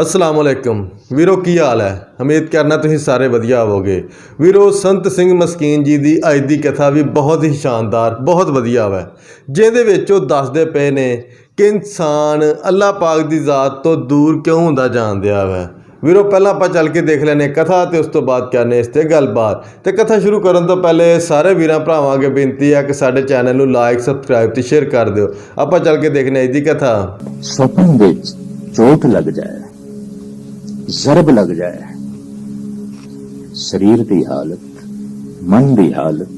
ਅਸਲਾਮ ਅਲੈਕਮ। ਵੀਰੋ, ਕੀ ਹਾਲ ਹੈ? ਉਮੀਦ ਕਰਨਾ ਤੁਸੀਂ ਸਾਰੇ ਵਧੀਆ ਹੋਵੋਗੇ। ਵੀਰੋ, ਸੰਤ ਸਿੰਘ ਮਸਕੀਨ ਜੀ ਦੀ ਅੱਜ ਦੀ ਕਥਾ ਵੀ ਬਹੁਤ ਹੀ ਸ਼ਾਨਦਾਰ, ਬਹੁਤ ਵਧੀਆ ਹੈ ਜਿਹਦੇ ਵਿੱਚ ਉਹ ਦੱਸਦੇ ਪਏ ਨੇ ਕਿ ਇਨਸਾਨ ਅੱਲਾਹ ਪਾਕ ਦੀ ਜ਼ਾਤ ਤੋਂ ਦੂਰ ਕਿਉਂ ਹੁੰਦਾ ਜਾਂਦਿਆ ਹੈ ਵੀਰੋ, ਪਹਿਲਾਂ ਆਪਾਂ ਚੱਲ ਕੇ ਦੇਖ ਲੈਨੇ ਕਥਾ ਤੇ ਉਸ ਤੋਂ ਬਾਅਦ ਕਰਨੇ ਇਸ ਤੇ ਗੱਲਬਾਤ। ਤੇ ਕਥਾ ਸ਼ੁਰੂ ਕਰਨ ਤੋਂ ਪਹਿਲੇ ਸਾਰੇ ਵੀਰਾਂ ਭਰਾਵਾਂ ਅੱਗੇ ਬੇਨਤੀ ਹੈ ਕਿ ਸਾਡੇ ਚੈਨਲ ਨੂੰ ਲਾਈਕ ਸਬਸਕ੍ਰਾਈਬ ਤੇ ਸ਼ੇਅਰ ਕਰ ਦਿਓ। ਆਪਾਂ ਚੱਲ ਕੇ ਦੇਖਨੇ ਅੱਜ ਦੀ ਕਥਾ। ਸੁਪਨ ਵਿੱਚ ਚੋਟ ਲੱਗ ਜਾਏ। ਜ਼ਰਬ ਲੱਗ ਜਾਏ। ਸਰੀਰ ਦੀ ਹਾਲਤ, ਮਨ ਦੀ ਹਾਲਤ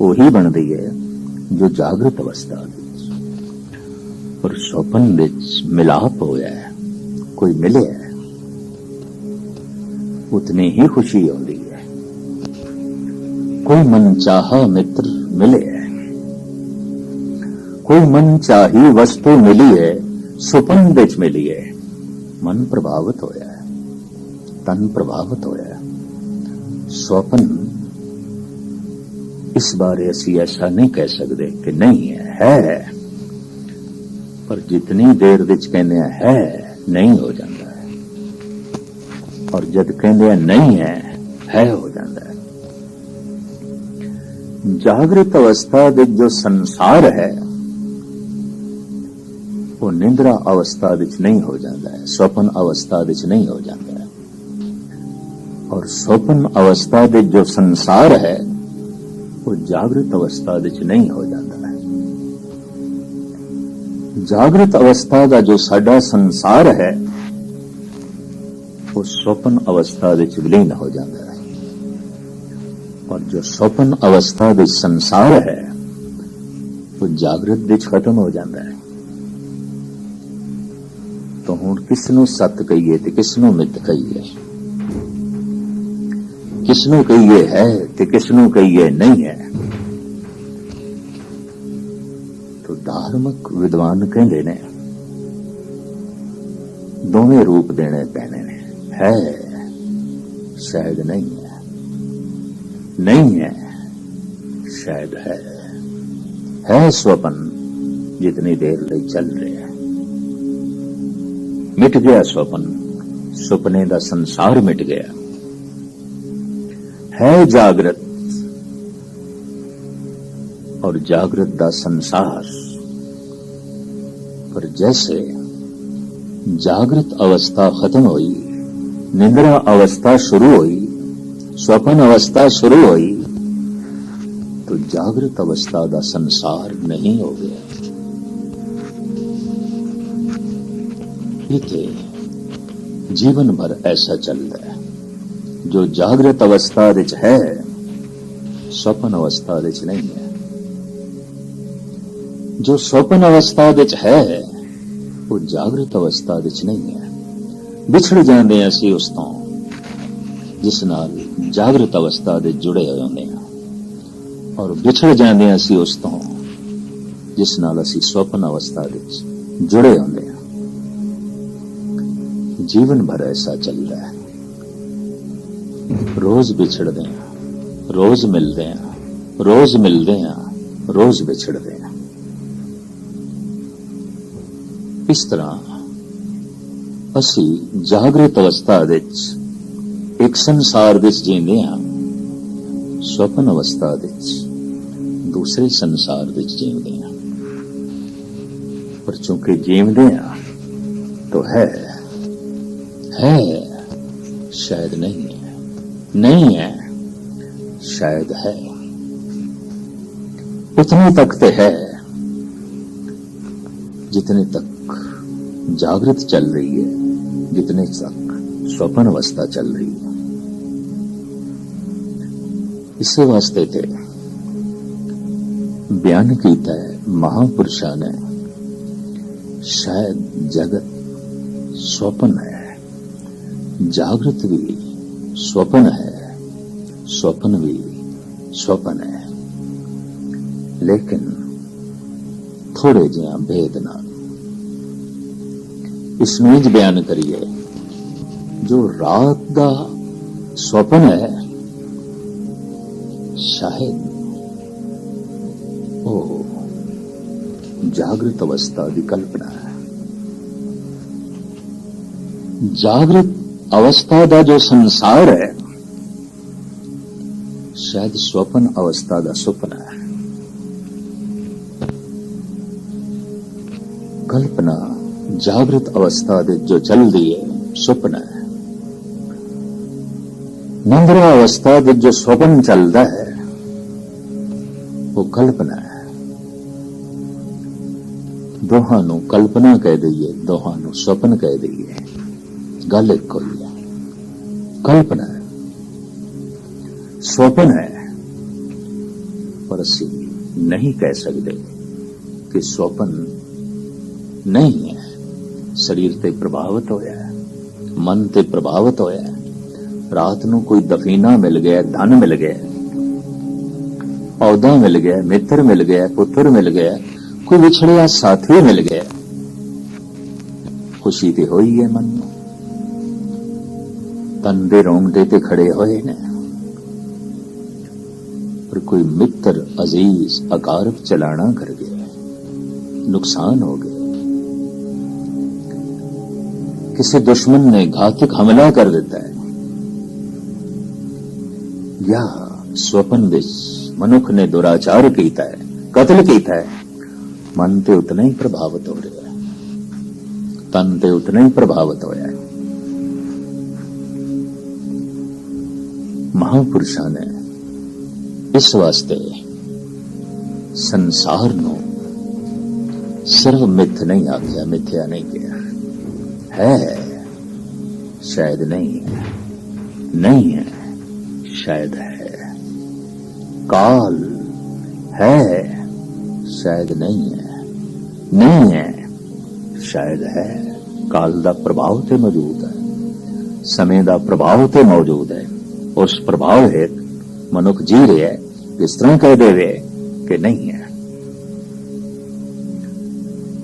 ਉਹੀ ਬਣਦੀ ਹੈ ਜੋ ਜਾਗਰਤ ਅਵਸਥਾ ਵਿੱਚ। ਪਰ ਸੁਪਨ ਵਿੱਚ ਮਿਲਾਪ ਹੋਇਆ ਹੈ, ਕੋਈ ਮਿਲਿਆ ਹੈ, ਉਤਨੀ ਹੀ ਖੁਸ਼ੀ ਆਉਂਦੀ ਹੈ। ਕੋਈ ਮਨ ਚਾਹਾ ਮਿੱਤਰ ਮਿਲਿਆ ਹੈ। ਕੋਈ ਮਨ ਚਾਹੀ ਵਸਤੂ ਮਿਲੀ ਹੈ, ਸੁਪਨ ਵਿੱਚ ਮਿਲੀ ਹੈ। ਮਨ ਪ੍ਰਭਾਵਿਤ ਹੋਇਆ ਹੈ। ਤਨ ਪ੍ਰਭਾਵਿਤ ਹੋਇਆ ਹੈ। ਸੁਪਨ ਇਸ ਬਾਰੇ ਅਸੀਂ ਐਸਾ ਨਹੀਂ ਕਹਿ ਸਕਦੇ ਕਿ ਨਹੀਂ ਹੈ ਹੈ। ਪਰ ਜਿਤਨੀ ਦੇਰ ਵਿੱਚ ਕਹਿੰਦੇ ਆ ਹੈ, ਨਹੀਂ ਹੋ ਜਾਂਦਾ ਹੈ। ਔਰ ਜਦ ਕਹਿੰਦੇ ਆ ਨਹੀਂ ਹੈ ਹੈ ਹੋ ਜਾਂਦਾ ਹੈ। ਜਾਗਰਿਤ ਅਵਸਥਾ ਵਿੱਚ ਜੋ ਸੰਸਾਰ ਹੈ, ਉਹ ਨਿੰਦਰਾ ਅਵਸਥਾ ਵਿੱਚ ਨਹੀਂ ਹੋ ਜਾਂਦਾ ਹੈ ਸੁਪਨ ਅਵਸਥਾ ਵਿੱਚ ਨਹੀਂ ਹੋ ਜਾਂਦਾ ਔਰ ਸੁਪਨ ਅਵਸਥਾ ਦੇ ਜੋ ਸੰਸਾਰ ਹੈ, ਉਹ ਜਾਗਰਤ ਅਵਸਥਾ ਵਿੱਚ ਨਹੀਂ ਹੋ ਜਾਂਦਾ ਹੈ। ਜਾਗਰਿਤ ਅਵਸਥਾ ਦਾ ਜੋ ਸਾਡਾ ਸੰਸਾਰ ਹੈ, ਉਹ ਸੁਪਨ ਅਵਸਥਾ ਵਿੱਚ ਵਿਲੀਨ ਹੋ ਜਾਂਦਾ ਹੈ। ਔਰ ਜੋ ਸੁਪਨ ਅਵਸਥਾ ਵਿੱਚ ਸੰਸਾਰ ਹੈ, ਉਹ ਜਾਗਰਤ ਵਿੱਚ ਖਤਮ ਹੋ ਜਾਂਦਾ ਹੈ। ਤਾਂ ਹੁਣ ਕਿਸ ਨੂੰ ਸੱਤ ਕਹੀਏ ਤੇ ਕਿਸ ਨੂੰ ਮਿੱਥ ਕਹੀਏ? ਕਿਸ ਨੂੰ ਕਹੀਏ ਹੈ ਤੇ ਕਿਸ ਨੂੰ ਕਹੀਏ ਨਹੀਂ ਹੈ ਤਾਂ ਧਾਰਮਿਕ ਵਿਦਵਾਨ ਕਹਿੰਦੇ ਨੇ ਦੋਵੇਂ ਰੂਪ ਦੇਣੇ ਪੈਣੇ ਨੇ ਹੈ ਸ਼ਾਇਦ ਨਹੀਂ ਹੈ ਨਹੀਂ ਹੈ ਸ਼ਾਇਦ ਹੈ ਹੈ ਸੁਪਨ ਜਿਤਨੀ ਦੇਰ ਲਈ ਚੱਲ ਰਿਹਾ ਮਿਟ ਗਿਆ ਸੁਪਨ ਸੁਪਨੇ ਦਾ ਸੰਸਾਰ ਮਿਟ ਗਿਆ है जागृत। और जागृत दा संसार। पर जैसे जागृत अवस्था खत्म हुई, निद्रा अवस्था शुरू हुई, स्वपन अवस्था शुरू हुई तो जागृत अवस्था का संसार नहीं हो गया। ठीक तो जीवन भर ऐसा चल रहा है। ਜੋ ਜਾਗਰਤ ਅਵਸਥਾ ਵਿੱਚ ਹੈ, ਸੁਪਨ ਅਵਸਥਾ ਵਿੱਚ ਨਹੀਂ ਹੈ। ਜੋ ਸੁਪਨ ਅਵਸਥਾ ਵਿੱਚ ਹੈ, ਉਹ ਜਾਗਰਤ ਅਵਸਥਾ ਵਿੱਚ ਨਹੀਂ ਹੈ। ਵਿਛੜ ਜਾਂਦੇ ਆ ਅਸੀਂ ਉਸ ਤੋਂ, ਜਿਸ ਨਾਲ ਜਾਗਰਤ ਅਵਸਥਾ ਦੇ ਜੁੜੇ ਹੋਏ ਹੁੰਦੇ ਆ ਔਰ ਵਿਛੜ ਜਾਂਦੇ ਆ ਅਸੀਂ ਉਸ ਤੋਂ, ਜਿਸ ਨਾਲ ਅਸੀਂ ਸੁਪਨ ਅਵਸਥਾ ਵਿੱਚ ਜੁੜੇ ਹੁੰਦੇ ਆ ਜੀਵਨ ਭਰ ਐਸਾ ਚੱਲਦਾ ਹੈ। ਰੋਜ਼ ਵਿਛੜਦੇ ਹਾਂ, ਰੋਜ਼ ਮਿਲਦੇ ਹਾਂ, ਰੋਜ਼ ਮਿਲਦੇ ਹਾਂ, ਰੋਜ਼ ਵਿਛੜਦੇ ਹਾਂ। ਇਸ ਤਰ੍ਹਾਂ ਅਸੀਂ ਜਾਗਰਤ ਅਵਸਥਾ ਵਿੱਚ, ਇੱਕ ਸੰਸਾਰ ਵਿੱਚ ਜੀਂਦੇ ਹਾਂ ਸੁਪਨ ਅਵਸਥਾ ਵਿੱਚ ਦੂਸਰੇ ਸੰਸਾਰ ਵਿੱਚ ਜੀਂਦੇ ਹਾਂ। ਪਰ ਚੁੰਕੇ ਜੀਵਦੇ ਹਾਂ, ਤਾਂ ਹੈ ਹੈ, ਸ਼ਾਇਦ ਨਹੀਂ। नहीं है, शायद है। उतने तक तो है जितने तक जागृत चल रही है, जितने तक स्वप्न अवस्था चल रही है। इस वास्ते थे बयान की है महापुरुषा ने शायद जगत स्वप्न है, जागृत भी स्वप्न है। स्वप्न भी स्वप्न है लेकिन थोड़े जिहा भेद नाल इसमें ज बयान करिए जो रात का स्वप्न है शायद वो जागृत अवस्था की कल्पना है ਜਾਗਰਤ ਅਵਸਥਾ ਦਾ ਜੋ ਸੰਸਾਰ ਹੈ ਸ਼ਾਇਦ ਸੁਪਨ ਅਵਸਥਾ ਦਾ ਸੁਪਨਾ ਕਲਪਨਾ ਜਾਗਰਤ ਅਵਸਥਾ ਦੇ ਜੋ ਚੱਲਦੀ ਹੈ ਸੁਪਨਾ ਹੈ ਨਿੰਦਰਾ ਅਵਸਥਾ ਦੇ ਜੋ ਸੁਪਨ ਚੱਲਦਾ ਹੈ ਉਹ ਕਲਪਨਾ ਹੈ ਦੋਹਾਂ ਨੂੰ ਕਲਪਨਾ ਕਹਿ ਦਈਏ ਦੋਹਾਂ ਨੂੰ ਸੁਪਨ ਕਹਿ ਦਈਏ ਗੱਲ ਇੱਕੋ ਹੀ ਹੈ ਕਲਪਨਾ ਹੈ ਹੈ ਪਰ ਅਸੀਂ ਨਹੀਂ ਕਹਿ ਸਕਦੇ ਕਿ ਸਵਪਨ ਨਹੀਂ ਹੈ ਸਰੀਰ ਤੇ ਪ੍ਰਭਾਵਿਤ ਹੋਇਆ ਹੈ ਮਨ ਤੇ ਪ੍ਰਭਾਵਿਤ ਹੋਇਆ ਹੈ ਰਾਤ ਨੂੰ ਕੋਈ ਦਫੀਨਾ ਮਿਲ ਗਿਆ ਧਨ ਮਿਲ ਗਿਆ ਪੌਦਾ ਮਿਲ ਗਿਆ ਮਿੱਤਰ ਮਿਲ ਗਿਆ ਪੁੱਤਰ ਮਿਲ ਗਿਆ ਕੋਈ ਵਿਛੜਿਆ ਸਾਥੀ ਮਿਲ ਗਿਆ ਖੁਸ਼ੀ ਤੇ ਹੋਈ ਹੈ ਮਨ ਨੂੰ ਤਨ ਦੇ ਰੋਂਗਟੇ ਤੇ ਖੜੇ ਹੋਏ ਨੇ ਪਰ ਕੋਈ ਮਿੱਤਰ ਅਜ਼ੀਜ਼ ਅਕਾਰਬ ਚਲਾਣਾ ਕਰ ਗਿਆ ਨੁਕਸਾਨ ਹੋ ਗਿਆ ਕਿਸੇ ਦੁਸ਼ਮਣ ਨੇ ਘਾਤਕ ਹਮਲਾ ਕਰ ਦਿੱਤਾ ਹੈ ਜਾਂ ਸੁਪਨ ਵਿੱਚ ਮਨੁੱਖ ਨੇ ਦੁਰਾਚਾਰ ਕੀਤਾ ਹੈ ਕਤਲ ਕੀਤਾ ਹੈ ਮਨ ਤੇ ਉਤਨਾ ਹੀ ਪ੍ਰਭਾਵਿਤ ਹੋ ਰਿਹਾ ਹੈ ਤਨ ਤੇ ਉਤਨਾ ਹੀ ਪ੍ਰਭਾਵਿਤ ਹੋਇਆ ਹੈ ਮਹਾਪੁਰਸ਼ਾਂ ਨੇ ਇਸ ਵਾਸਤੇ ਸੰਸਾਰ ਨੂੰ ਸਿਰਫ ਮਿੱਥ ਨਹੀਂ ਆਖਿਆ, ਮਿੱਥਿਆ ਨਹੀਂ ਕਿਹਾ। ਹੈ, ਸ਼ਾਇਦ ਨਹੀਂ ਹੈ ਨਹੀਂ ਹੈ, ਸ਼ਾਇਦ ਹੈ। ਕਾਲ ਹੈ, ਸ਼ਾਇਦ ਨਹੀਂ ਹੈ ਨਹੀਂ ਹੈ, ਸ਼ਾਇਦ ਹੈ। ਕਾਲ ਦਾ ਪ੍ਰਭਾਵ ਤੇ ਮੌਜੂਦ ਹੈ, ਸਮੇਂ ਦਾ ਪ੍ਰਭਾਵ ਤੇ ਮੌਜੂਦ ਹੈ। ਉਸ ਪ੍ਰਭਾਵ ਹੇਠ ਮਨੁੱਖ ਜੀ ਰਿਹਾ ਹੈ। ਕਿਸ ਤਰ੍ਹਾਂ ਕਹਿ ਦੇਵੇ ਕਿ ਨਹੀਂ ਹੈ?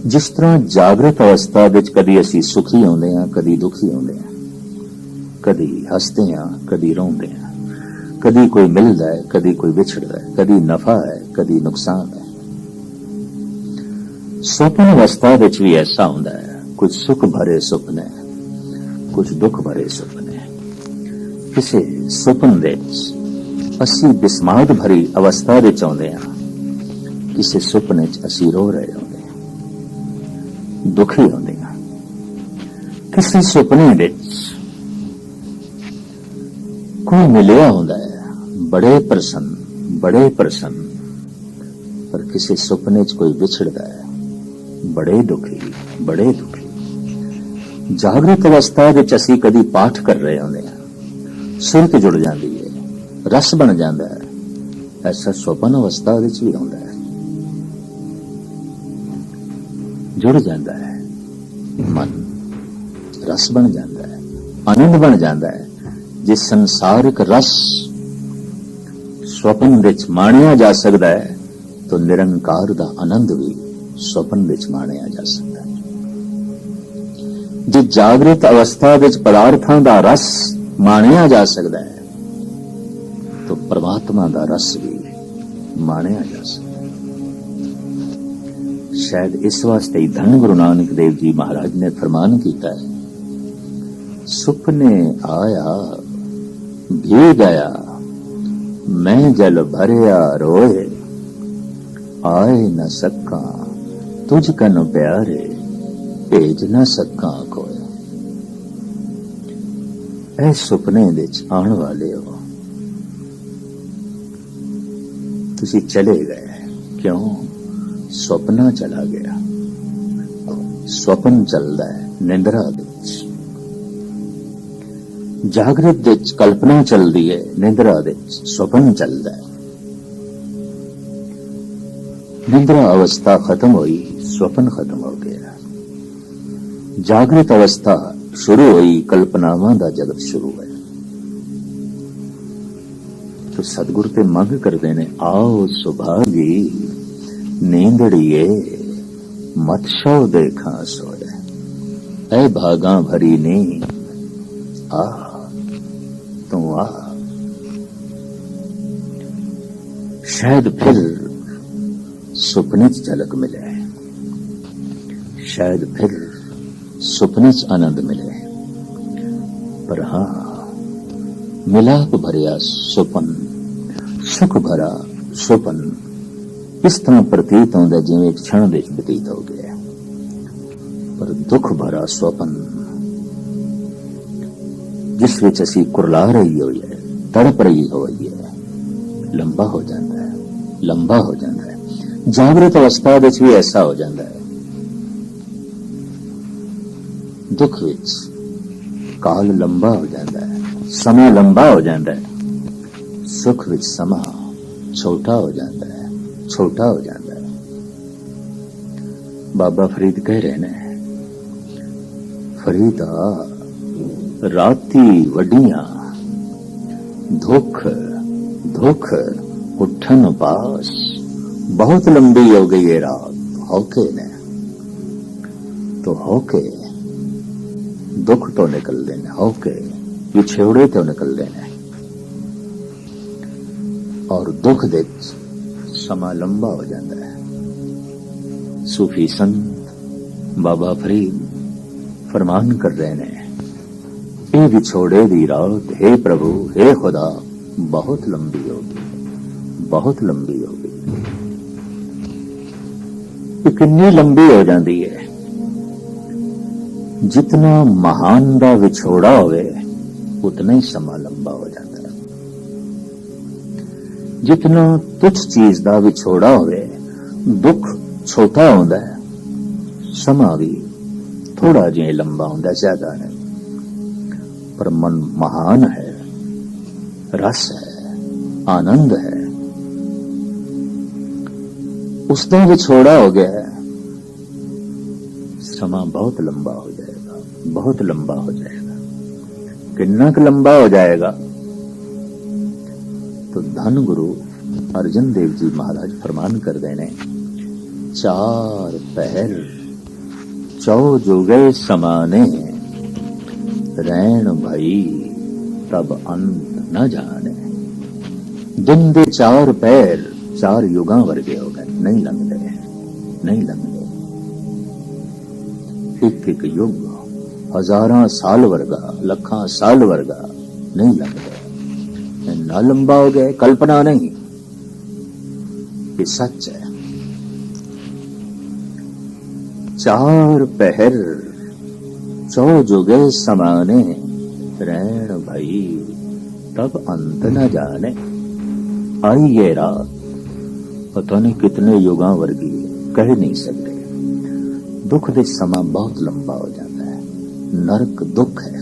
ਜਿਸ ਤਰ੍ਹਾਂ ਜਾਗਰਤ ਅਵਸਥਾ ਵਿੱਚ ਕਦੀ ਅਸੀਂ ਸੁਖੀ ਹੁੰਦੇ ਹਾਂ, ਕਦੀ ਦੁਖੀ ਹੁੰਦੇ ਹਾਂ, ਕਦੀ ਹੱਸਦੇ ਹਾਂ, ਕਦੀ ਰੋਂਦੇ ਹਾਂ, ਕਦੀ ਕੋਈ ਮਿਲਦਾ ਹੈ, ਕਦੀ ਕੋਈ ਵਿਛੜਦਾ ਹੈ, ਕਦੀ ਨਫਾ ਹੈ, ਕਦੀ ਨੁਕਸਾਨ ਹੈ। ਸੁਪਨ ਅਵਸਥਾ ਵਿੱਚ ਵੀ ਐਸਾ ਹੁੰਦਾ ਹੈ, ਕੁਝ ਸੁਖ ਭਰੇ ਸੁਪਨੇ ਕੁਝ ਦੁੱਖ ਭਰੇ ਸੁਪਨੇ ਕਿਸੇ ਸੁਪਨ ਦੇ ਅਸੀਂ ਬਿਸਮਾਦ ਭਰੀ ਅਵਸਥਾ ਵਿੱਚ ਆਉਂਦੇ ਹਾਂ ਕਿਸੇ ਸੁਪਨੇ 'ਚ ਅਸੀਂ ਰੋ ਰਹੇ ਹੁੰਦੇ ਹਾਂ ਦੁਖੀ ਹੁੰਦੇ ਹਾਂ ਕਿਸੇ ਸੁਪਨੇ ਵਿੱਚ ਕੋਈ ਮਿਲਿਆ ਹੁੰਦਾ ਹੈ ਬੜੇ ਪ੍ਰਸੰਨ ਬੜੇ ਪ੍ਰਸੰਨ ਪਰ ਕਿਸੇ ਸੁਪਨੇ 'ਚ ਕੋਈ ਵਿਛੜਦਾ ਹੈ ਬੜੇ ਦੁਖੀ ਬੜੇ ਦੁਖੀ ਜਾਗਰੂਕ ਅਵਸਥਾ ਵਿੱਚ ਅਸੀਂ ਕਦੀ ਪਾਠ ਕਰ ਰਹੇ ਹੁੰਦੇ ਹਾਂ ਸੁਰਤ ਜੁੜ ਜਾਂਦੀ ਹੈ ਰਸ ਬਣ ਜਾਂਦਾ ਹੈ। ਐਸਾ ਸੁਪਨ ਅਵਸਥਾ ਵਿੱਚ ਵੀ ਆਉਂਦਾ ਹੈ। ਜੁੜ ਜਾਂਦਾ ਹੈ। ਮਨ ਰਸ ਬਣ ਜਾਂਦਾ ਹੈ। ਆਨੰਦ ਬਣ ਜਾਂਦਾ ਹੈ। ਜੇ ਸੰਸਾਰਿਕ ਰਸ ਸੁਪਨ ਵਿੱਚ ਮਾਣਿਆ ਜਾ ਸਕਦਾ ਹੈ, ਤਾਂ ਨਿਰੰਕਾਰ ਦਾ ਆਨੰਦ ਵੀ ਸੁਪਨ ਵਿੱਚ ਮਾਣਿਆ ਜਾ ਸਕਦਾ ਹੈ। ਜੇ ਜਾਗਰਤ ਅਵਸਥਾ ਵਿੱਚ ਪਦਾਰਥਾਂ ਦਾ ਰਸ ਮਾਣਿਆ ਜਾ ਸਕਦਾ ਹੈ ਪਰਮਾਤਮਾ ਦਾ ਰਸ ਵੀ ਮਾਣਿਆ ਜਾ ਸਕਦਾ ਸ਼ਾਇਦ ਇਸ ਵਾਸਤੇ ਹੀ ਧੰਨ ਗੁਰੂ ਨਾਨਕ ਦੇਵ ਜੀ ਮਹਾਰਾਜ ਨੇ ਫਰਮਾਨ ਕੀਤਾ ਹੈ, ਸੁਪਨੇ ਆਇਆ ਭੀ ਗਿਆ, ਮੈਂ ਜਲ ਭਰਿਆ ਰੋਏ, ਆਏ ਨਾ ਸਕਾਂ ਤੁਝ ਕਨ ਪਿਆਰੇ, ਭੇਜ ਨਾ ਸਕਾਂ ਕੋਈ ਐ ਸੁਪਨੇ ਵਿੱਚ ਆਉਣ ਵਾਲੇ ਹੋ ਤੁਸੀਂ ਚਲੇ ਗਏ। ਕਿਉਂ? ਸੁਪਨਾ ਚਲਾ ਗਿਆ। ਸੁਪਨ ਚੱਲਦਾ ਹੈ ਨਿੰਦਰਾ ਵਿੱਚ। ਜਾਗਰਤ ਵਿੱਚ ਕਲਪਨਾ ਚੱਲਦੀ ਹੈ ਨਿੰਦਰਾ ਵਿੱਚ। ਸੁਪਨ ਚੱਲਦਾ ਹੈ। ਨਿੰਦਰਾ ਅਵਸਥਾ ਖਤਮ ਹੋਈ, ਸੁਪਨ ਖਤਮ ਹੋ ਗਿਆ। ਜਾਗਰਤ ਅਵਸਥਾ ਸ਼ੁਰੂ ਹੋਈ, ਕਲਪਨਾਵਾਂ ਦਾ ਜਗਤ ਸ਼ੁਰੂ ਹੋਇਆ। ਤੋ ਸਤਿਗੁਰ ਤੇ ਮੰਗ ਕਰਦੇ ਨੇ ਆਓ ਸੁਭਾਗੀ ਨੀਂਦੜੀਏ ਮਤ ਸ਼ੋ ਦੇਖਾਂ ਸੋਏ ਐ ਭਾਗਾ ਭਰੀ ਨੀ ਆ ਤੂੰ ਆ ਸ਼ਾਇਦ ਫਿਰ ਸੁਪਨੇ 'ਚ ਝਲਕ ਮਿਲੇ ਸ਼ਾਇਦ ਫਿਰ ਸੁਪਨੇ 'ਚ ਆਨੰਦ ਮਿਲੇ ਪਰ ਹਾਂ ਮਿਲਾਪ ਭਰਿਆ ਸੁਪਨ ਸੁਖ ਭਰਾ ਸੁਪਨ ਇਸ ਤਰ੍ਹਾਂ ਪ੍ਰਤੀਤ ਹੁੰਦਾ ਜਿਵੇਂ ਇੱਕ ਛਣ ਵਿੱਚ ਬਤੀਤ ਹੋ ਗਿਆ ਪਰ ਦੁੱਖ ਭਰਾ ਸੁਪਨ ਜਿਸ ਵਿੱਚ ਅਸੀਂ ਕੁਰਲਾ ਰਹੀ ਹੋਈ ਹੈ ਤੜਪ ਰਹੀ ਹੋਈ ਹੈ ਲੰਬਾ ਹੋ ਜਾਂਦਾ ਹੈ ਲੰਬਾ ਹੋ ਜਾਂਦਾ ਹੈ ਜਾਗਰਤ ਅਵਸਥਾ ਵਿੱਚ ਵੀ ਐਸਾ ਹੋ ਜਾਂਦਾ ਹੈ ਦੁੱਖ ਵਿੱਚ ਕਾਲ ਲੰਬਾ ਹੋ ਜਾਂਦਾ ਹੈ ਸਮਾਂ ਲੰਬਾ ਹੋ ਜਾਂਦਾ ਹੈ ਸੁਖ ਵਿੱਚ ਸਮਾਂ ਛੋਟਾ ਹੋ ਜਾਂਦਾ ਹੈ ਛੋਟਾ ਹੋ ਜਾਂਦਾ ਹੈ ਬਾਬਾ ਫਰੀਦ ਕਹਿ ਰਹੇ ਨੇ ਫਰੀਦਾ ਰਾਤੀ ਵੱਡੀਆਂ ਦੁੱਖ ਦੁੱਖ ਉਠਨ ਪਾਸ ਬਹੁਤ ਲੰਬੀ ਹੋ ਗਈ ਇਹ ਰਾਤ ਹੋਕੇ ਨੇ तो होके दुख तो निकलते ने होके विछोड़े तो निकलते ने और दुख दे समा लंबा हो जाता है सूफी संत बाबा फरीद फरमान कर रहे ने ਇਹ ਵਿਛੋੜੇ ਦੀ ਰਾਤ ਹੈ ਪ੍ਰਭੂ ਹੈ ਖੁਦਾ ਬਹੁਤ ਲੰਬੀ ਹੋ ਗਈ ਬਹੁਤ ਲੰਬੀ ਹੋ ਗਈ ਇਹ ਕਿੰਨੀ ਲੰਬੀ ਹੋ ਜਾਂਦੀ ਹੈ ਜਿਤਨਾ ਮਹਾਨ ਦਾ ਵਿਛੋੜਾ ਹੋਵੇ ਉਤਨਾ ਹੀ ਸਮਾਂ ਲੰਬਾ ਹੋ ਜਾਂਦਾ। ਹੈ ਜਿਤਨਾ ਤੁਛ ਚੀਜ਼ ਦਾ ਵਿਛੋੜਾ ਹੋਵੇ, ਦੁੱਖ ਛੋਟਾ ਹੁੰਦਾ ਹੈ। ਸਮਾਂ ਵੀ ਥੋੜਾ ਜਿਹਾ ਲੰਬਾ ਹੁੰਦਾ ਜ਼ਿਆਦਾ ਨਹੀਂ। ਪਰ ਮਨ ਮਹਾਨ ਹੈ, ਰਸ ਹੈ, ਆਨੰਦ ਹੈ। ਉਸ ਦਾ ਵਿਛੋੜਾ ਹੋ ਗਿਆ ਹੈ। ਸਮਾਂ ਬਹੁਤ ਲੰਬਾ ਹੋ ਜਾਏਗਾ, ਬਹੁਤ ਲੰਬਾ ਹੋ ਜਾਏਗਾ। कितना लंबा हो जाएगा तो धन गुरु अर्जन देव जी महाराज प्रमाण कर देने चार पहर चौ जोगे समाने रैन भई तब अंत न जाने दिन दे चार पैर चार युगा वर्गे हो गए नहीं लग गए नहीं लग गए एक एक युग ਹਜ਼ਾਰਾਂ ਸਾਲ ਵਰਗਾ ਲੱਖਾਂ ਸਾਲ ਵਰਗਾ ਨਹੀਂ ਲੰਘਦਾ ਇੰਨਾ ਲੰਬਾ ਹੋ ਗਿਆ ਕਲਪਨਾ ਨਹੀਂ ਇਹ ਸੱਚ ਹੈ ਚਾਰ ਪਹਿਰ ਚੌ ਜੁਗੇ ਸਮਾਨੇ ਰਹਿਣ ਭਾਈ ਤਬ ਅੰਤ न जाने आई ये रात पता नहीं कितने युगां वर्गी है, कह नहीं सकते ਦੁੱਖ ਦੇ ਸਮਾਂ ਬਹੁਤ ਲੰਬਾ ਹੋ ਜਾਂਦਾ ਹੈ ਨਰਕ ਦੁੱਖ ਹੈ।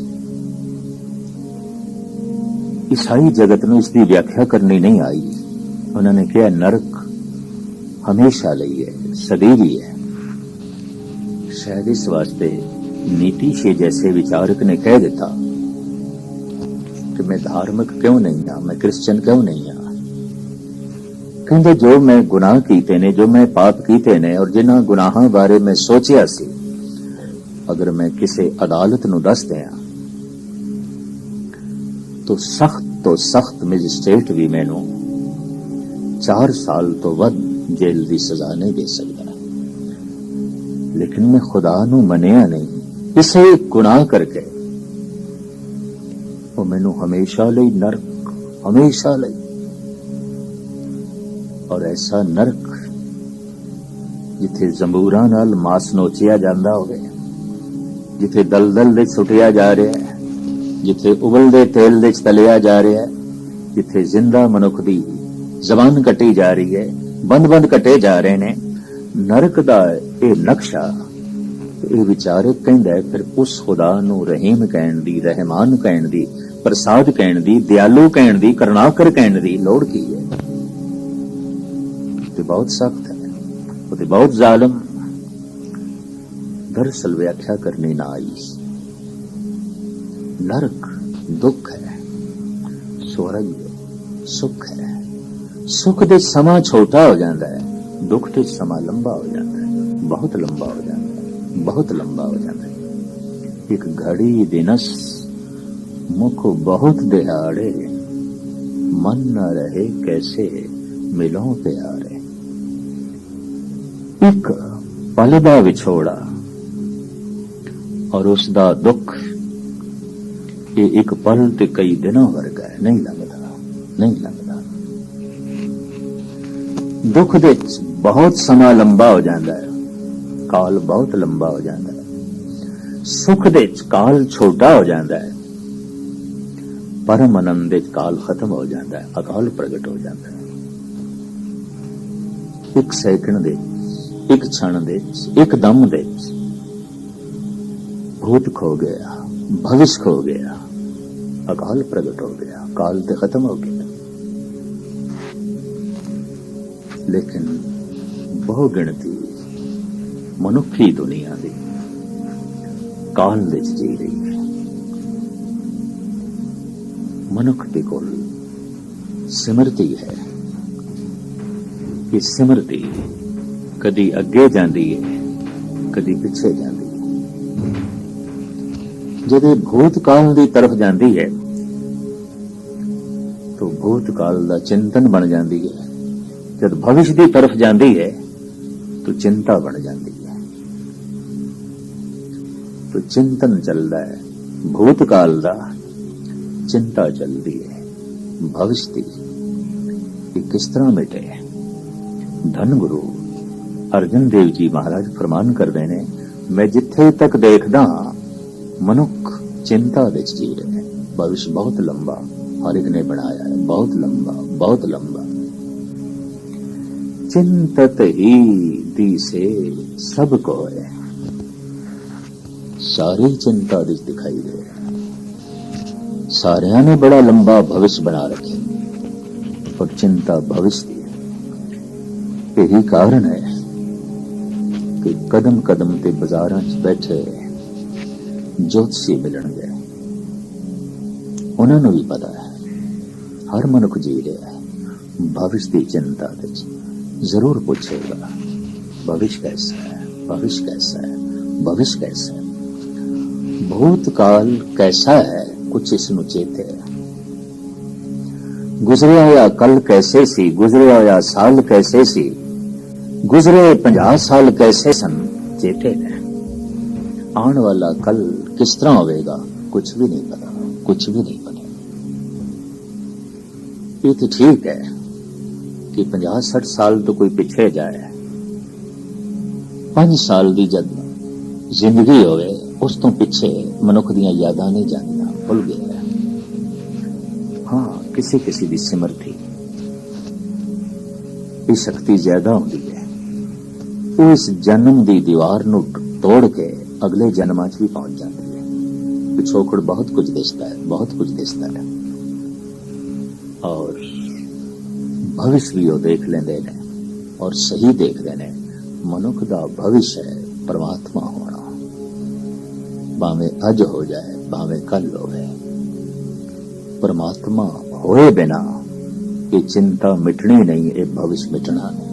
ਈਸਾਈ ਜਗਤ ਨੂੰ ਇਸ ਦੀ ਵਿਆਖਿਆ ਕਰਨੀ ਨਹੀਂ ਆਈ। ਉਹਨਾਂ ਨੇ ਕਿਹਾ, ਨਰਕ ਹਮੇਸ਼ਾ ਲਈ ਹੈ ਸਦੀਵੀ ਹੈ। ਸ਼ਾਇਦ ਇਸ ਵਾਸਤੇ ਨੀਤੀ ਸ਼ੇ ਜੈਸੇ ਵਿਚਾਰਕ ਨੇ ਕਹਿ ਦਿੱਤਾ ਕਿ ਮੈਂ ਧਾਰਮਿਕ ਕਿਉਂ ਨਹੀਂ ਹਾਂ, ਮੈਂ ਕ੍ਰਿਸਚੀਅਨ ਕਿਉਂ ਨਹੀਂ ਹਾਂ? ਕਹਿੰਦੇ, ਜੋ ਮੈਂ ਗੁਨਾਹ ਕੀਤੇ ਨੇ, ਜੋ ਮੈਂ ਪਾਪ ਕੀਤੇ ਨੇ, ਔਰ ਜਿਨ੍ਹਾਂ ਗੁਨਾਹਾਂ ਬਾਰੇ ਮੈਂ ਸੋਚਿਆ ਸੀ ਅਗਰ ਮੈਂ ਕਿਸੇ ਅਦਾਲਤ ਨੂੰ ਦੱਸ ਦਿਆਂ ਤੋ ਸਖਤ ਤੋਂ ਸਖਤ ਮੈਜਿਸਟ੍ਰੇਟ ਵੀ ਮੈਨੂੰ 4 ਸਾਲ ਤੋਂ ਵੱਧ ਜੇਲ੍ਹ ਦੀ ਸਜ਼ਾ ਨਹੀਂ ਦੇ ਸਕਦਾ ਲੇਕਿਨ ਮੈਂ ਖੁਦਾ ਨੂੰ ਮੰਨਿਆ ਨਹੀਂ ਇਸੇ ਗੁਨਾਹ ਕਰਕੇ ਉਹ ਮੈਨੂੰ ਹਮੇਸ਼ਾ ਲਈ ਨਰਕ ਹਮੇਸ਼ਾ ਲਈ ਔਰ ਐਸਾ ਨਰਕ ਜਿੱਥੇ ਜ਼ੰਬੂਰਾਂ ਨਾਲ ਮਾਸ ਨੋਚਿਆ ਜਾਂਦਾ ਹੋਵੇ ਜਿੱਥੇ ਦਲਦਲ ਵਿੱਚ ਸੁੱਟਿਆ ਜਾ ਰਿਹਾ ਹੈ, ਜਿੱਥੇ ਉਬਲਦੇ ਤੇਲ ਦੇ ਵਿੱਚ ਤਲਿਆ ਜਾ ਰਿਹਾ ਹੈ, ਜਿੱਥੇ ਜ਼ਿੰਦਾ ਮਨੁੱਖ ਦੀ ਜ਼ਬਾਨ ਕੱਟੀ ਜਾ ਰਹੀ ਹੈ ਬੰਦ-ਬੰਦ ਕੱਟੇ ਜਾ ਰਹੇ ਨੇ, ਨਰਕ ਦਾ ਇਹ ਨਕਸ਼ਾ, ਇਹ ਵਿਚਾਰਕ ਕਹਿੰਦਾ ਹੈ, ਫਿਰ ਉਸ ਖੁਦਾ ਨੂੰ ਰਹੀਮ ਕਹਿਣ ਦੀ, ਰਹਿਮਾਨ ਕਹਿਣ ਦੀ, ਪ੍ਰਸਾਦ ਕਹਿਣ ਦੀ, ਦਿਆਲੂ ਕਹਿਣ ਦੀ, ਕਰੁਣਾਕਰ ਕਹਿਣ ਦੀ ਲੋੜ ਕੀ ਹੈ? ਤੇ ਬਹੁਤ ਸਖਤ ਹੈ, ਉਹ ਤੇ ਬਹੁਤ ਜ਼ਾਲਮ ਦਰਸਲ ਵਿਆਖਿਆ ਕਰਨੀ ਨਾ ਆਈ ਨਰਕ ਦੁੱਖ ਹੈ ਸਵਰਗ ਸੁਖ ਹੈ ਸੁਖ ਦੇ ਸਮਾਂ ਛੋਟਾ ਹੋ ਜਾਂਦਾ ਹੈ ਦੁੱਖ ਦੇ ਸਮਾਂ ਲੰਬਾ ਹੋ ਜਾਂਦਾ ਹੈ ਬਹੁਤ ਲੰਬਾ ਹੋ ਜਾਂਦਾ ਹੈ ਬਹੁਤ ਲੰਬਾ ਹੋ ਜਾਂਦਾ ਹੈ ਇੱਕ ਘੜੀ ਦਿਨਸ ਮੁਖ ਬਹੁਤ ਦਿਹਾੜੇ ਮਨ न रहे कैसे ਮਿਲੋਂ ਪਿਆਰੇ ਇੱਕ ਪਲ ਦਾ ਵਿਛੋੜਾ ਔਰ ਉਸ ਦਾ ਦੁੱਖ ਇਹ ਇੱਕ ਪਲ ਤੇ ਕਈ ਦਿਨਾਂ ਵਰਗਾ ਹੈ। ਨਹੀਂ ਲੱਗਦਾ ਨਹੀਂ ਲੱਗਦਾ ਦੁੱਖ ਦੇ ਬਹੁਤ ਸਮਾਂ ਲੰਬਾ ਹੋ ਜਾਂਦਾ ਹੈ। ਕਾਲ ਬਹੁਤ ਲੰਬਾ ਹੋ ਜਾਂਦਾ ਹੈ। ਸੁਖ ਦੇ ਕਾਲ ਛੋਟਾ ਹੋ ਜਾਂਦਾ ਹੈ। ਪਰਮ ਆਨੰਦ ਦੇ ਕਾਲ ਖਤਮ ਹੋ ਜਾਂਦਾ ਹੈ। ਅਕਾਲ ਪ੍ਰਗਟ ਹੋ ਜਾਂਦਾ ਹੈ। ਇੱਕ ਸੈਕਿੰਡ ਦੇ ਇੱਕ ਛਣ ਦੇ ਇੱਕ ਦਮ ਦੇ ਵਿੱਚ ਭੂਤ ਖੋ ਗਿਆ ਭਵਿਸ਼ ਖੋ ਅਕਾਲ ਪ੍ਰਗਟ ਹੋ ਗਿਆ ਕਾਲ ਤੇ ਖਤਮ ਹੋ ਗਿਆ ਲੇਕਿਨ ਬਹੁ ਗਿਣਤੀ ਮਨੁੱਖੀ ਦੁਨੀਆ ਦੀ ਕਾਲ ਵਿੱਚ ਜੀ ਰਹੀ ਹੈ ਮਨੁੱਖ ਦੇ ਕੋਲ ਸਿਮਰਤੀ ਹੈ ਇਹ ਸਿਮਰਤੀ ਕਦੀ ਅੱਗੇ ਜਾਂਦੀ ਹੈ ਕਦੀ ਪਿੱਛੇ ਜਾਂਦੀ ਜਦੋਂ ਭੂਤਕਾਲ ਦੀ ਤਰਫ ਜਾਂਦੀ ਹੈ ਤਾਂ ਭੂਤਕਾਲ ਦਾ ਚਿੰਤਨ ਬਣ ਜਾਂਦੀ ਹੈ। ਜਦ ਭਵਿਸ਼ ਦੀ ਤਰਫ ਜਾਂਦੀ ਹੈ ਤਾਂ ਚਿੰਤਾ ਬਣ ਜਾਂਦੀ ਹੈ। ਤਾਂ ਚਿੰਤਨ ਚੱਲਦਾ ਹੈ ਭੂਤਕਾਲ ਦਾ ਚਿੰਤਾ ਚੱਲਦੀ ਹੈ ਭਵਿਸ਼ ਦੀ। ਇਹ ਕਿਸ ਤਰ੍ਹਾਂ ਮਿਟੇ ਧੰਨ ਗੁਰੂ ਅਰਜਨ ਦੇਵ ਜੀ ਮਹਾਰਾਜ ਫਰਮਾਨ ਕਰਦੇ ਨੇ ਮੈਂ ਜਿੱਥੇ ਤੱਕ ਦੇਖਦਾ ਹਾਂ, ਮਨੁੱਖ ਚਿੰਤਾ ਵਿੱਚ ਜੀ ਰਿਹਾ ਹੈ ਭਵਿਸ਼ ਬਹੁਤ ਲੰਬਾ ਹਰ ਇੱਕ ਨੇ ਬਣਾਇਆ ਹੈ ਬਹੁਤ ਲੰਬਾ ਬਹੁਤ ਲੰਬਾ ਚਿੰਤਤ ਹੀ ਦੀਸੇ ਸਭ ਕੋ ਹੈ ਸਾਰੀ ਚਿੰਤਾ ਵਿੱਚ ਦਿਖਾਈ ਦੇ ਰਿਹਾ ਹੈ। ਸਾਰਿਆਂ ਨੇ ਬੜਾ ਲੰਬਾ ਭਵਿਸ਼ ਬਣਾ ਰੱਖਿਆ ਪਰ ਚਿੰਤਾ ਭਵਿਸ਼ ਦੀ ਹੈ ਇਹੀ ਕਾਰਨ ਹੈ ਕਿ ਕਦਮ ਕਦਮ ਤੇ ਬਾਜ਼ਾਰਾਂ ਜੋਤਸ਼ੀ ਮਿਲਣ ਗਏ ਉਹਨਾਂ ਨੂੰ ਵੀ ਪਤਾ ਹੈ। ਹਰ ਮਨੁੱਖ ਜੀ ਰਿਹਾ ਹੈ। ਭਵਿਸ਼ ਦੀ ਚਿੰਤਾ ਵਿੱਚ ਜ਼ਰੂਰ ਪੁੱਛੇਗਾ, ਭਵਿਸ਼ ਕੈਸਾ ਹੈ, ਭਵਿਸ਼ ਕੈਸਾ ਹੈ, ਭਵਿਸ਼ ਕੈਸਾ ਹੈ। ਭੂਤਕਾਲ ਕੈਸਾ ਹੈ, ਕੁਛ ਇਸ ਨੂੰ ਚੇਤੇ ਹੈ। ਗੁਜ਼ਰਿਆ ਹੋਇਆ ਕੱਲ ਕੈਸੇ ਸੀ, ਗੁਜ਼ਰਿਆ ਹੋਇਆ ਸਾਲ ਕੈਸੇ ਸੀ, ਗੁਜ਼ਰੇ 50 ਸਾਲ ਕੈਸੇ ਸਨ, ਚੇਤੇ ਨੇ। ਆਉਣ ਵਾਲਾ ਕੱਲ ਕਿਸ ਤਰ੍ਹਾਂ ਹੋਵੇਗਾ? ਕੁਝ ਵੀ ਨਹੀਂ ਪਤਾ ਕੁਝ ਵੀ ਨਹੀਂ ਪਤਾ। ਇਹ ਤਾਂ ਠੀਕ ਹੈ ਕਿ 50 60 ਸਾਲ ਤੋਂ ਕੋਈ ਪਿੱਛੇ ਜਾਏ। 5 ਸਾਲ ਦੀ ਜਦ ਜ਼ਿੰਦਗੀ ਹੋਵੇ, ਉਸ ਤੋਂ ਪਿੱਛੇ ਮਨੁੱਖ ਦੀਆਂ ਯਾਦਾਂ ਨਹੀਂ ਜਾਂਦੀਆਂ ਭੁੱਲ ਗਿਆ ਹਾਂ। ਕਿਸੇ ਕਿਸੇ ਦੀ ਸਿਮਰਤੀ। ਇਹ ਸ਼ਕਤੀ ਜ਼ਿਆਦਾ ਹੁੰਦੀ ਹੈ। ਉਹ ਇਸ ਜਨਮ ਦੀ ਦੀਵਾਰ ਨੂੰ ਤੋੜ ਕੇ ਅਗਲੇ ਜਨਮਾਂ 'ਚ ਵੀ ਪਹੁੰਚ ਜਾਂਦੀ ਹੈ। ਪਿਛੋਕੜ ਬਹੁਤ ਕੁਝ ਦਿਸਦਾ ਹੈ, ਬਹੁਤ ਕੁਝ ਦਿਸਦਾ ਹੈ। ਔਰ ਭਵਿਸ਼ ਵੀ ਉਹ ਦੇਖ ਲੈਂਦੇ ਨੇ ਔਰ ਸਹੀ ਦੇਖਦੇ ਨੇ। ਮਨੁੱਖ ਦਾ ਭਵਿਸ਼ ਹੈ, ਪਰਮਾਤਮਾ ਹੋਣਾ। ਭਾਵੇਂ ਅੱਜ ਹੋ ਜਾਏ, ਭਾਵੇਂ ਕੱਲ ਹੋਵੇ। ਪਰਮਾਤਮਾ ਹੋਏ ਬਿਨਾ ਇਹ ਚਿੰਤਾ ਮਿਟਣੀ ਨਹੀਂ, ਇਹ ਭਵਿਸ਼ ਮਿਟਣਾ ਨਹੀਂ।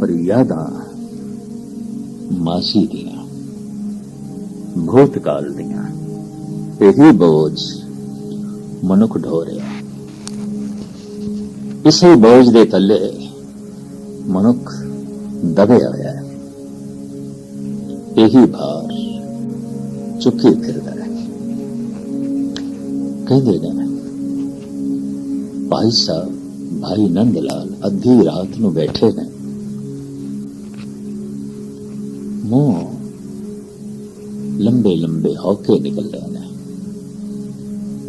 ਪਰ ਯਾਦਾਂ ਮਾਸੀ ਦੀਆਂ ਭੂਤਕਾਲ ਦੀਆਂ। ਇਹੀ ਬੋਝ ਮਨੁੱਖ ਢੋ ਰਿਹਾ ਇਸੇ ਬੋਝ ਦੇ ਥੱਲੇ ਮਨੁੱਖ ਦਬਿਆ ਹੋਇਆ ਹੈ। ਇਹੀ ਭਾਰ ਚੁੱਕੀ ਫਿਰਦਾ ਹੈ। ਕਹਿੰਦੇ ਨੇ, ਭਾਈ ਸਾਹਿਬ, ਭਾਈ ਨੰਦ ਲਾਲ ਅੱਧੀ ਰਾਤ ਨੂੰ ਬੈਠੇ ਨੇ। ਮੂੰਹ ਲੰਬੇ ਲੰਬੇ ਹੌਕੇ ਨਿਕਲ ਰਹੇ ਨੇ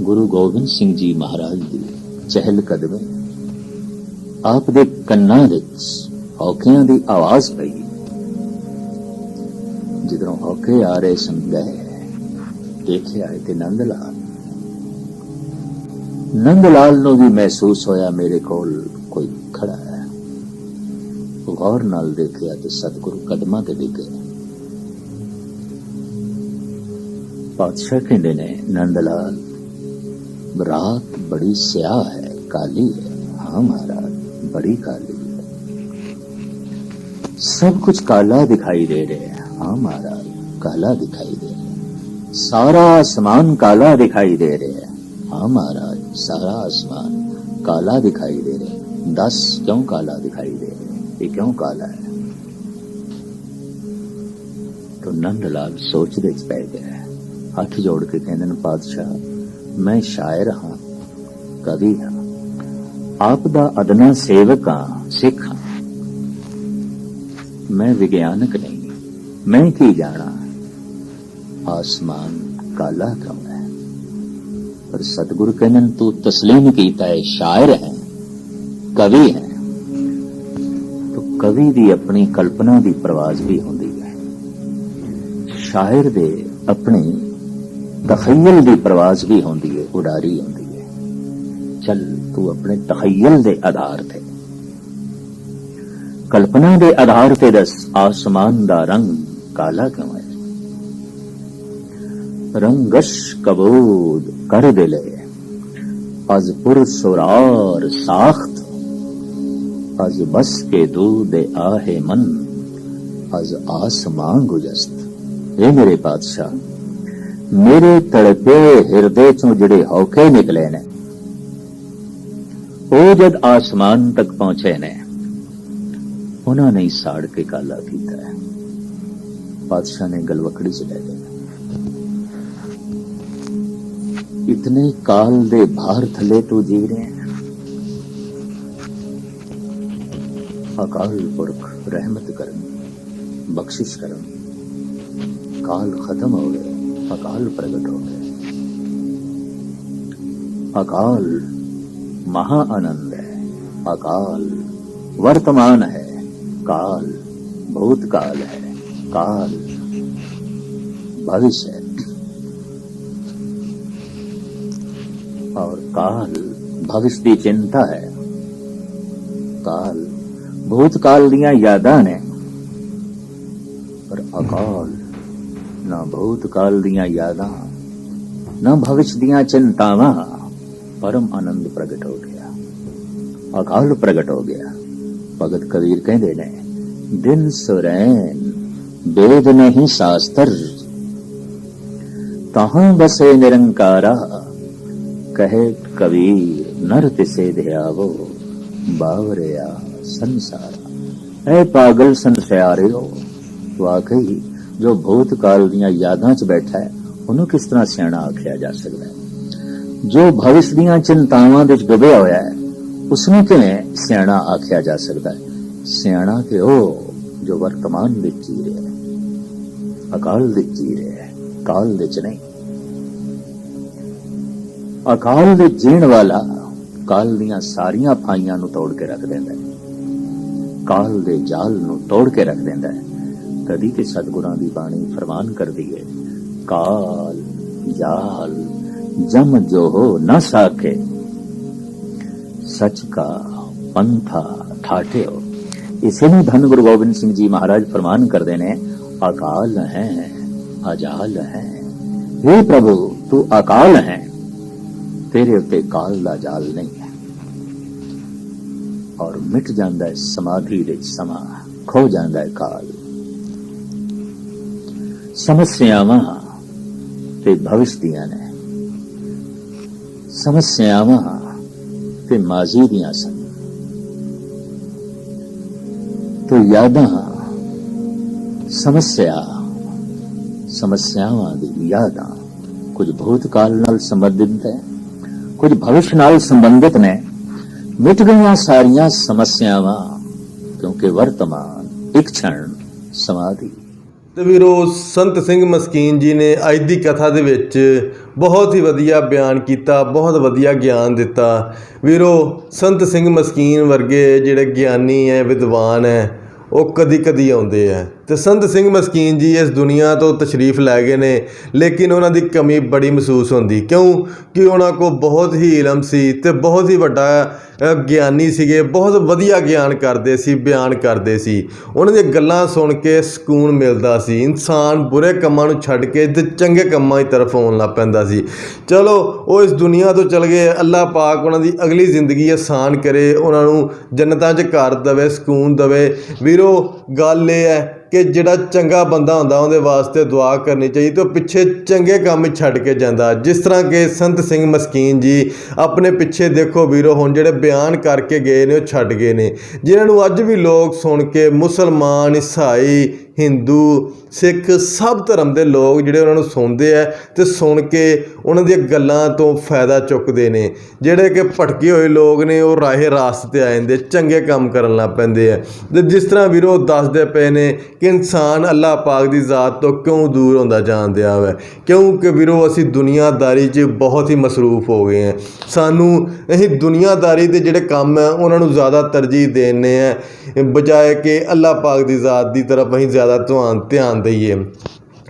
ਗੁਰੂ ਗੋਬਿੰਦ ਸਿੰਘ ਜੀ ਮਹਾਰਾਜ ਦੀ ਚਹਿਲ ਕਦਮੇ ਆਪ ਦੇ ਕੰਨਾਂ ਵਿੱਚ ਹੌਕਿਆਂ ਦੀ ਆਵਾਜ਼ ਪਈ। ਜਿੱਧਰੋਂ ਹੌਕੇ ਆ ਰਹੇ ਸਨ ਗਏ ਦੇਖਿਆ ਤੇ ਨੰਦ ਲਾਲ ਨੰਦ ਲਾਲ ਨੂੰ ਵੀ ਮਹਿਸੂਸ ਹੋਇਆ ਮੇਰੇ ਕੋਲ ਕੋਈ ਖੜਾ ਹੈ। ਗੌਰ ਨਾਲ ਦੇਖਿਆ ਤੇ ਸਤਿਗੁਰੂ ਕਦਮਾਂ ਤੇ ਡਿੱਗੇ बादशाह खिंडे ने नंदलाल रात बड़ी स्या है, काली है। हाँ महाराज, बड़ी काली है। सब कुछ काला दिखाई दे रहे हैं। हाँ महाराज, काला दिखाई दे रहे सारा आसमान काला दिखाई दे रहे हैं। हाँ महाराज, सारा आसमान काला दिखाई दे रहे हैं। दस क्यों काला दिखाई दे रहे हैं? ये क्यों काला है? तो नंदलाल सोचते पै है ਹੱਥ ਜੋੜ ਕੇ ਕਹਿੰਦੇ ਨੇ, ਪਾਤਸ਼ਾਹ, ਮੈਂ ਸ਼ਾਇਰ ਹਾਂ, ਕਵੀ ਹਾਂ। ਆਪ ਦਾ ਅਦਨਾ ਸੇਵਕ ਹਾਂ, ਸਿੱਖ ਹਾਂ। ਮੈਂ ਵਿਗਿਆਨਕ ਨਹੀਂ, ਮੈਂ ਕੀ ਜਾਣਾ? ਆਸਮਾਨ ਕਾਲਾ ਕਿਉਂ ਹੈ? ਪਰ ਸਤਿਗੁਰ ਕਹਿੰਦੇ ਤੂੰ ਤਸਲੀਮ ਕੀਤਾ ਹੈ, ਸ਼ਾਇਰ ਹੈ, ਕਵੀ ਹੈ। ਤੋ ਕਵੀ ਦੀ ਆਪਣੀ ਕਲਪਨਾ ਦੀ ਪ੍ਰਵਾਜ਼ ਵੀ ਹੁੰਦੀ ਹੈ। ਸ਼ਾਇਰ ਦੇ ਆਪਣੀ ਤਖਯਲ ਦੀ ਪ੍ਰਵਾਜ਼ ਵੀ ਹੁੰਦੀ ਹੈ ਉਡਾਰੀ ਹੁੰਦੀ ਹੈ ਚੱਲ ਤੂੰ ਆਪਣੇ ਤਖਯਲ ਦੇ ਆਧਾਰ ਤੇ ਕਲਪਨਾ ਦੇ ਆਧਾਰ ਤੇ ਦਸ ਆਸਮਾਨ ਦਾ ਰੰਗ ਕਾਲਾ ਕਿਉਂ ਹੈ ਰੰਗਸ਼ ਕਬੂਦ ਕਰ ਦਿਲੇ ਅਜ਼ ਪੁਰ ਸੁਰਾਰ ਸਾਖਤ ਅਜ਼ ਬਸ ਕੇ ਦੂਦ ਆਹੇ ਮਨ ਅਜ਼ ਆਸਮਾਂ ਗੁਜਸਤ ਇਹ ਮੇਰੇ ਪਾਤਸ਼ਾਹ ਮੇਰੇ ਤੜਪੇ ਹਿਰਦੇ ਚੋਂ ਜਿਹੜੇ ਹੌਕੇ ਨਿਕਲੇ ਨੇ, ਉਹ ਜਦ ਆਸਮਾਨ ਤੱਕ ਪਹੁੰਚੇ ਨੇ, ਉਹਨਾਂ ਨੇ ਸਾੜ ਕੇ ਕਾਲਾ ਕੀਤਾ ਹੈ। ਪਾਤਸ਼ਾਹ ਨੇ ਗਲਵਕੜੀ ਚ ਲੈ ਲਿਆ ਇਤਨੇ ਕਾਲ ਦੇ ਭਾਰ ਥਲੇ ਤੂੰ ਜੀ ਰਹੇ ਹੈ। ਅਕਾਲ ਪੁਰਖ, ਰਹਿਮਤ ਕਰਨ, ਬਖਸ਼ਿਸ਼ ਕਰਨ, ਕਾਲ ਖਤਮ ਹੋ ਗਏ अकाल प्रकट हो गए। अकाल महाआनंद है। अकाल वर्तमान है। काल भूतकाल है। काल भविष्य है। और काल भविष्य की चिंता है। काल भूतकाल दिया यादा ने पर अकाल ਭੂਤ ਕਾਲ ਦੀਆਂ ਯਾਦਾਂ, ਨਾ ਭਵਿਸ਼ ਦੀਆਂ ਚਿੰਤਾਵਾਂ, ਪਰਮ ਆਨੰਦ ਪ੍ਰਗਟ ਹੋ ਗਿਆ। ਅਕਾਲ ਪ੍ਰਗਟ ਹੋ ਗਿਆ। ਭਗਤ ਕਬੀਰ ਕਹਿੰਦੇ ਨੇ, ਦਿਨ ਸੁਰੈਨ ਵੇਦ ਨਹੀਂ ਸ਼ਾਸਤਰ। ਤਹਾਂ ਬਸੇ ਨਿਰੰਕਾਰਾ, ਕਹੇ ਕਬੀਰ, ਨਰ ਤਿਸੇ ਧਿਆਵੋ, ਬਾਵਰਿਆ ਸੰਸਾਰ। ਐ ਪਾਗਲ ਸੰਸਾਰਿਓ ਵਾਕਈ ਜੋ ਭੂਤਕਾਲ ਦੀਆਂ ਯਾਦਾਂ 'ਚ ਬੈਠਾ ਹੈ, ਉਹਨੂੰ ਕਿਸ ਤਰ੍ਹਾਂ ਸਿਆਣਾ ਆਖਿਆ ਜਾ ਸਕਦਾ ਹੈ? ਜੋ ਭਵਿਸ਼ ਦੀਆਂ ਚਿੰਤਾਵਾਂ ਵਿੱਚ ਡੁੱਬਿਆ ਹੋਇਆ ਹੈ ਉਸ ਨੂੰ ਕਿਵੇਂ ਸਿਆਣਾ ਆਖਿਆ ਜਾ ਸਕਦਾ ਹੈ? ਸਿਆਣਾ ਤੇ ਉਹ ਜੋ ਵਰਤਮਾਨ ਵਿੱਚ ਜੀ ਰਿਹਾ ਹੈ, ਅਕਾਲ ਵਿੱਚ ਜੀ ਰਿਹਾ ਹੈ, ਕਾਲ ਵਿੱਚ ਨਹੀਂ। ਅਕਾਲ ਵਿੱਚ ਜੀਣ ਵਾਲਾ ਕਾਲ ਦੀਆਂ ਸਾਰੀਆਂ ਫਾਈਆਂ ਨੂੰ ਤੋੜ ਕੇ ਰੱਖ ਦਿੰਦਾ ਹੈ। ਕਾਲ ਦੇ ਜਾਲ ਨੂੰ ਤੋੜ ਕੇ ਰੱਖ ਦਿੰਦਾ ਹੈ। ਕਦੀ ਤੇ ਸਤਿਗੁਰਾਂ ਦੀ ਬਾਣੀ ਫਰਮਾਨ ਕਰਦੀ ਹੈ ਕਾਲ ਜਾਲ ਜਮ ਜੋ ਹੋ ਨਾ ਸਾਕੇ सच का पंथा ठाठे हो इसे में धन गुरु गोबिंद सिंह जी महाराज फरमान कर देने अकाल है अजाल है हे प्रभु तू अकाल है तेरे उत्ते काल ਦਾ ਜਾਲ ਨਹੀਂ ਹੈ ਔਰ ਮਿਟ ਜਾਂਦਾ ਹੈ ਸਮਾਧੀ ਵਿੱਚ ਸਮਾਂ ਖੋ ਜਾਂਦਾ ਹੈ ਕਾਲ ਸਮੱਸਿਆਵਾਂ ਤੇ ਭਵਿਸ਼ ਦੀਆਂ ਨੇ ਸਮੱਸਿਆਵਾਂ ਤੇ ਮਾਜ਼ੀ ਦੀਆਂ ਸਨ ਤੋ ਯਾਦਾਂ ਸਮੱਸਿਆ ਸਮੱਸਿਆਵਾਂ ਦੀ ਯਾਦਾਂ ਕੁਝ ਭੂਤਕਾਲ ਨਾਲ ਸੰਬੰਧਿਤ ਹੈ ਕੁਝ ਭਵਿਸ਼ ਨਾਲ ਸੰਬੰਧਿਤ ਨੇ ਮਿਟ ਗਈਆਂ ਸਾਰੀਆਂ ਸਮੱਸਿਆਵਾਂ ਕਿਉਂਕਿ ਵਰਤਮਾਨ ਇੱਕ ਛਣ ਸਮਾਧੀ ਤੇ ਵੀਰੋ, ਸੰਤ ਸਿੰਘ ਮਸਕੀਨ ਜੀ ਨੇ ਅੱਜ ਦੀ ਕਥਾ ਦੇ ਵਿੱਚ ਬਹੁਤ ਹੀ ਵਧੀਆ ਬਿਆਨ ਕੀਤਾ, ਬਹੁਤ ਵਧੀਆ ਗਿਆਨ ਦਿੱਤਾ। ਵੀਰੋ, ਸੰਤ ਸਿੰਘ ਮਸਕੀਨ ਵਰਗੇ ਜਿਹੜੇ ਗਿਆਨੀ ਹੈ ਵਿਦਵਾਨ ਹੈ ਉਹ ਕਦੀ ਕਦੀ ਆਉਂਦੇ ਆ ਤੇ ਸੰਤ ਸਿੰਘ ਮਸਕੀਨ ਜੀ ਇਸ ਦੁਨੀਆ ਤੋਂ ਤਸ਼ਰੀਫ ਲੈ ਗਏ ਨੇ, ਲੇਕਿਨ ਉਹਨਾਂ ਦੀ ਕਮੀ ਬੜੀ ਮਹਿਸੂਸ ਹੁੰਦੀ। ਕਿਉਂ? ਕਿ ਉਹਨਾਂ ਕੋ ਬਹੁਤ ਹੀ ਇਲਮ ਸੀ ਤੇ ਬਹੁਤ ਹੀ ਵੱਡਾ ਗਿਆਨੀ ਸੀਗੇ, ਬਹੁਤ ਵਧੀਆ ਗਿਆਨ ਕਰਦੇ ਸੀ, ਬਿਆਨ ਕਰਦੇ ਸੀ। ਉਹਨਾਂ ਦੀਆਂ ਗੱਲਾਂ ਸੁਣ ਕੇ ਸਕੂਨ ਮਿਲਦਾ ਸੀ। ਇਨਸਾਨ ਬੁਰੇ ਕੰਮਾਂ ਨੂੰ ਛੱਡ ਕੇ ਤੇ ਚੰਗੇ ਕੰਮਾਂ ਦੀ ਤਰਫ ਆਉਣ ਲੱਗ ਪੈਂਦਾ ਸੀ। ਚਲੋ, ਉਹ ਇਸ ਦੁਨੀਆ ਤੋਂ ਚਲ ਗਏ। ਅੱਲਾਹ ਪਾਕ ਉਹਨਾਂ ਦੀ ਅਗਲੀ ਜ਼ਿੰਦਗੀ ਆਸਾਨ ਕਰੇ, ਉਹਨਾਂ ਨੂੰ ਜੰਨਤਾਂ 'ਚ ਘਰ ਦੇਵੇ, ਸਕੂਨ ਦੇਵੇ। ਵੀਰੋ, ਗੱਲ ਇਹ ਹੈ ਕਿ ਜਿਹੜਾ ਚੰਗਾ ਬੰਦਾ ਹੁੰਦਾ, ਉਹਦੇ ਵਾਸਤੇ ਦੁਆ ਕਰਨੀ ਚਾਹੀਦੀ ਤੇ ਉਹ ਪਿੱਛੇ ਚੰਗੇ ਕੰਮ ਛੱਡ ਕੇ ਜਾਂਦਾ। ਜਿਸ ਤਰ੍ਹਾਂ ਕਿ ਸੰਤ ਸਿੰਘ ਮਸਕੀਨ ਜੀ ਆਪਣੇ ਪਿੱਛੇ ਦੇਖੋ ਵੀਰੋ, ਹੁਣ ਜਿਹੜੇ ਬਿਆਨ ਕਰਕੇ ਗਏ ਨੇ, ਉਹ ਛੱਡ ਗਏ ਨੇ। ਜਿਨ੍ਹਾਂ ਨੂੰ ਅੱਜ ਵੀ ਲੋਕ ਸੁਣ ਕੇ ਮੁਸਲਮਾਨ ਈਸਾਈ ਹਿੰਦੂ, ਸਿੱਖ ਸਭ ਧਰਮ ਦੇ ਲੋਕ ਜਿਹੜੇ ਉਹਨਾਂ ਨੂੰ ਸੁਣਦੇ ਆ ਤੇ ਸੁਣ ਕੇ ਉਹਨਾਂ ਦੀਆਂ ਗੱਲਾਂ ਤੋਂ ਫਾਇਦਾ ਚੁੱਕਦੇ ਨੇ। ਜਿਹੜੇ ਕਿ ਭਟਕੇ ਹੋਏ ਲੋਕ ਨੇ, ਉਹ ਰਾਹੇ ਰਾਸਤੇ ਤੇ ਆ ਜਾਂਦੇ, ਚੰਗੇ ਕੰਮ ਕਰਨ ਲੱਗ ਪੈਂਦੇ ਆ। ਤੇ ਜਿਸ ਤਰ੍ਹਾਂ ਵੀਰੋ ਦੱਸਦੇ ਪਏ ਨੇ ਕਿ ਇਨਸਾਨ ਅੱਲਾਹ ਪਾਕ ਦੀ ਜ਼ਾਤ ਤੋਂ ਕਿਉਂ ਦੂਰ ਹੁੰਦਾ ਜਾਣ ਦਿਆ ਹੈ ਕਿਉਂਕਿ ਵੀਰੋ ਅਸੀਂ ਦੁਨੀਆਦਾਰੀ 'ਚ ਬਹੁਤ ਹੀ ਮਸਰੂਫ ਹੋ ਗਏ ਆ। ਸਾਨੂੰ ਅਸੀਂ ਦੁਨੀਆਦਾਰੀ ਦੇ ਜਿਹੜੇ ਕੰਮ ਆ, ਉਹਨਾਂ ਨੂੰ ਜ਼ਿਆਦਾ ਤਰਜੀਹ ਦੇਣੇ ਆ। ਬਜਾਏ ਕਿ ਅੱਲਾਹ ਪਾਕ ਦੀ ਜ਼ਾਤ ਦੀ ਤਰਫ ਅਸੀਂ ਜ਼ਿਆਦਾ ਧਿਆਨ ਧਿਆਨ ਦਈਏ।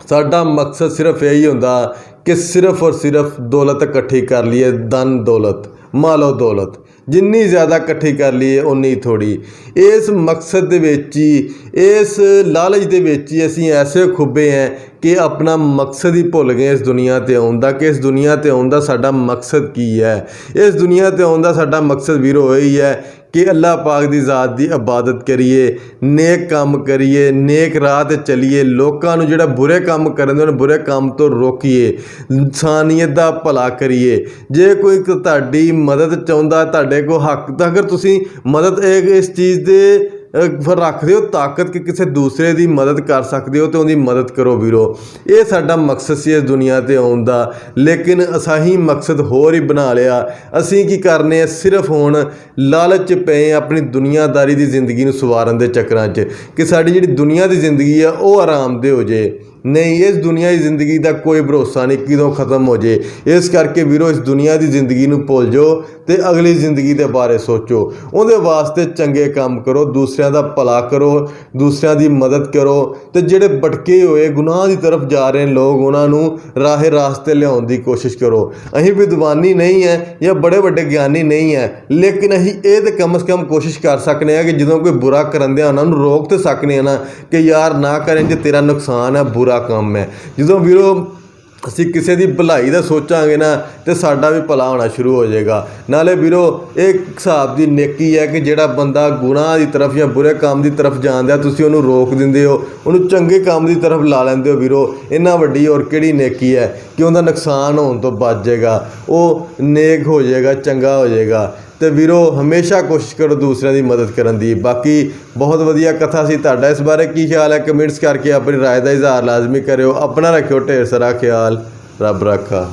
ਸਾਡਾ ਮਕਸਦ ਸਿਰਫ ਇਹੀ ਹੁੰਦਾ ਕਿ ਸਿਰਫ ਔਰ ਸਿਰਫ ਦੌਲਤ ਇਕੱਠੀ ਕਰ ਲਈਏ, ਧਨ ਦੌਲਤ, ਮਾਲੋ ਦੌਲਤ। ਜਿੰਨੀ ਜ਼ਿਆਦਾ ਇਕੱਠੀ ਕਰ ਲਈਏ ਉਨੀ ਥੋੜੀ ਇਸ ਮਕਸਦ ਦੇ ਵਿੱਚ ਹੀ, ਇਸ ਲਾਲਚ ਦੇ ਵਿੱਚ ਹੀ ਅਸੀਂ ਐਸੇ ਖੁੱਬੇ ਹਾਂ ਕਿ ਆਪਣਾ ਮਕਸਦ ਹੀ ਭੁੱਲ ਗਏ ਇਸ ਦੁਨੀਆ ਤੇ ਆਉਣ ਦਾ, ਕਿ ਇਸ ਦੁਨੀਆ ਤੇ ਆਉਣ ਦਾ ਸਾਡਾ ਮਕਸਦ ਕੀ ਹੈ? ਇਸ ਦੁਨੀਆ ਤੇ ਆਉਣ ਦਾ ਸਾਡਾ ਮਕਸਦ ਵੀਰੋ ਇਹੀ ਹੈ ਕਿ ਅੱਲਾਹ ਪਾਕ ਦੀ ਜ਼ਾਤ ਦੀ ਇਬਾਦਤ ਕਰੀਏ, ਨੇਕ ਕੰਮ ਕਰੀਏ, ਨੇਕ ਰਾਹ ਤੇ ਚਲੀਏ, ਲੋਕਾਂ ਨੂੰ ਜਿਹੜਾ ਬੁਰੇ ਕੰਮ ਕਰਨ ਦੇ, ਉਹਨਾਂ ਬੁਰੇ ਕੰਮ ਤੋਂ ਰੋਕੀਏ, ਇਨਸਾਨੀਅਤ ਦਾ ਭਲਾ ਕਰੀਏ। ਜੇ ਕੋਈ ਤੁਹਾਡੀ ਮਦਦ ਚਾਹੁੰਦਾ, ਤੁਹਾਡੇ ਕੋਲ ਹੱਕ, ਤਾਂ ਅਗਰ ਤੁਸੀਂ ਮਦਦ ਇਸ ਚੀਜ਼ ਦੇ ਫਿਰ ਰੱਖਦੇ ਹੋ ਤਾਕਤ ਕਿ ਕਿਸੇ ਦੂਸਰੇ ਦੀ ਮਦਦ ਕਰ ਸਕਦੇ ਹੋ ਤੇ ਉਹਦੀ ਮਦਦ ਕਰੋ ਵੀਰੋ। ਇਹ ਸਾਡਾ ਮਕਸਦ ਸੀ ਇਸ ਦੁਨੀਆ ਤੇ ਆਉਣ ਦਾ। ਲੇਕਿਨ ਅਸਾਹੀ ਮਕਸਦ ਹੋਰ ਹੀ ਬਣਾ ਲਿਆ। ਅਸੀਂ ਕੀ ਕਰਨੇ ਆ? ਸਿਰਫ ਹੁਣ ਲਾਲਚ ਪਏ ਆਪਣੀ ਦੁਨੀਆਦਾਰੀ ਦੀ ਜ਼ਿੰਦਗੀ ਨੂੰ ਸਵਾਰਨ ਦੇ ਚੱਕਰਾਂ 'ਚ। ਕਿ ਸਾਡੀ ਜਿਹੜੀ ਦੁਨੀਆ ਦੀ ਜ਼ਿੰਦਗੀ ਆ, ਉਹ ਆਰਾਮ ਦੇ ਹੋ ਜੇ। ਨਹੀਂ, ਇਸ ਦੁਨੀਆ ਦੀ ਜ਼ਿੰਦਗੀ ਦਾ ਕੋਈ ਭਰੋਸਾ ਨਹੀਂ, ਕਿਦੋਂ ਖਤਮ ਹੋ ਜੇ। ਇਸ ਕਰਕੇ ਵੀਰੋ, ਇਸ ਦੁਨੀਆ ਦੀ ਜ਼ਿੰਦਗੀ ਨੂੰ ਭੁੱਲ ਜਾਓ ਤੇ ਅਗਲੀ ਜ਼ਿੰਦਗੀ ਦੇ ਬਾਰੇ ਸੋਚੋ। ਉਹਦੇ ਵਾਸਤੇ ਚੰਗੇ ਕੰਮ ਕਰੋ, ਦੂਸਰਿਆਂ ਦਾ ਭਲਾ ਕਰੋ, ਦੂਸਰਿਆਂ ਦੀ ਮਦਦ ਕਰੋ ਤੇ ਜਿਹੜੇ ਭਟਕੇ ਹੋਏ, ਗੁਨਾਹ ਦੀ ਤਰਫ ਜਾ ਰਹੇ ਲੋਕ, ਉਹਨਾਂ ਨੂੰ ਰਾਹੇ ਰਾਸਤੇ ਲਿਆਉਣ ਦੀ ਕੋਸ਼ਿਸ਼ ਕਰੋ। ਅਸੀਂ ਵਿਦਵਾਨੀ ਨਹੀਂ ਹੈ ਜਾਂ ਬੜੇ ਵੱਡੇ ਗਿਆਨੀ ਨਹੀਂ ਹੈ ਲੇਕਿਨ ਅਸੀਂ ਇਹ ਤੇ ਕਮ ਸੇ ਕਮ ਕੋਸ਼ਿਸ਼ ਕਰ ਸਕਨੇ ਆ ਕਿ ਜਦੋਂ ਕੋਈ ਬੁਰਾ ਕਰਨ ਦਿਆ, ਉਹਨਾਂ ਨੂੰ ਰੋਕ ਤੇ ਸਕਨੇ ਆ ਨਾ ਕਿ ਯਾਰ ਨਾ ਕরেं ਜੇ ਤੇਰਾ ਨੁਕਸਾਨ ਹੈ ਬੁਰਾ ਕੰਮ ਹੈ। ਜਦੋਂ ਵੀਰੋ ਅਸੀਂ ਕਿਸੇ ਦੀ ਭਲਾਈ ਦਾ ਸੋਚਾਂਗੇ ਨਾ, ਤੇ ਸਾਡਾ ਵੀ ਭਲਾ ਹੋਣਾ ਸ਼ੁਰੂ ਹੋ ਜਾਏਗਾ। ਨਾਲੇ ਵੀਰੋ, ਇਹ ਹਿਸਾਬ ਦੀ ਨੇਕੀ ਹੈ ਕਿ ਜਿਹੜਾ ਬੰਦਾ ਗੁਨਾਹ ਦੀ ਤਰਫ ਜਾਂ ਬੁਰੇ ਕੰਮ ਦੀ ਤਰਫ ਜਾਂਦਾ, ਤੁਸੀਂ ਉਹਨੂੰ ਰੋਕ ਦਿੰਦੇ ਹੋ, ਉਹਨੂੰ ਚੰਗੇ ਕੰਮ ਦੀ ਤਰਫ ਲਾ ਲੈਂਦੇ ਹੋ ਵੀਰੋ। ਇੰਨਾ ਵੱਡੀ ਔਰ ਕਿਹੜੀ ਨੇਕੀ ਹੈ ਕਿ ਉਹਦਾ ਨੁਕਸਾਨ ਹੋਣ ਤੋਂ ਬਚ ਜਾਏਗਾ, ਉਹ ਨੇਕ ਹੋ ਜਾਏਗਾ, ਚੰਗਾ ਹੋ ਜਾਏਗਾ। ਤੇ ਵੀਰੋ ਹਮੇਸ਼ਾ ਕੋਸ਼ਿਸ਼ ਕਰੋ ਦੂਸਰਿਆਂ ਦੀ ਮਦਦ ਕਰਨ ਦੀ ਬਾਕੀ ਬਹੁਤ ਵਧੀਆ ਕਥਾ ਸੀ ਤੁਹਾਡਾ ਇਸ ਬਾਰੇ ਕੀ ਖਿਆਲ ਹੈ ਕਮੈਂਟਸ ਕਰਕੇ ਆਪਣੀ رائے ਦਾ ਇਜ਼ਹਾਰ ਲਾਜ਼ਮੀ ਕਰਿਓ ਆਪਣਾ ਰੱਖਿਓ ਢੇਰ ਸਾਰਾ ਖਿਆਲ ਰੱਬ ਰੱਖਾ